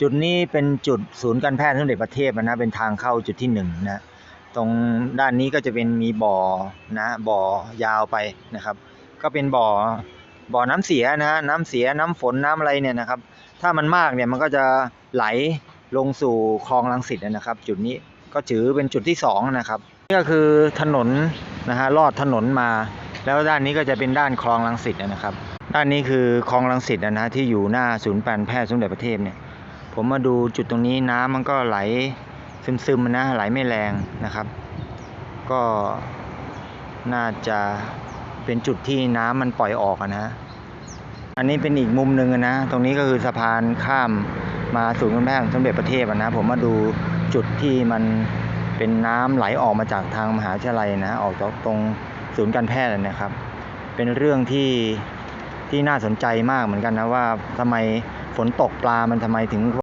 จุดนี้เป็นจุดศูนย์การแพทย์สมเด็จพระเทพนะเป็นทางเข้าจุดที่หนึ่งนะตรงด้านนี้ก็จะเป็นมีบ่อนะบ่อยาวไปนะครับ ก็เป็นบ่อบ่อน้ำเสียนะน้ำเสียน้ำฝนน้ำอะไรเนี่ยนะครับ ถ้ามันมากเนี่ยมันก็จะไหลลงสู่คลองลังสิตนะครับ จุดนี้ก็ถือเป็นจุดที่สองนะครับนี่ก็คือถนนนะฮะลอดถนนมา แล้วด้านนี้ก็จะเป็นด้านคลองลังสิตนะครับ ด้านนี้คือคลองลังสิตนะฮะที่อยู่หน้าศูนย์การแพทย์สมเด็จพระเทพเนี่ย ผมมาดูจุดตรงนี้น้ำมันก็ไหลซึมๆนะไหลไม่แรงนะครับ ก็น่าจะเป็นจุดที่น้ำมันปล่อยออกนะอันนี้เป็นอีกมุมหนึ่งนะ ตรงนี้ก็คือสะพานข้ามมาศูนย์การแพทย์สมเด็จพระเทพอะนะ ผมมาดูจุดที่มันเป็นน้ำไหลออกมาจากทางมหาวิทยาลัยนะ ออกจากตรงศูนย์การแพทย์นะครับ เป็นเรื่องที่ที่น่าสนใจมากเหมือนกันนะว่าทำไมฝนตกปลามันทำไมถึง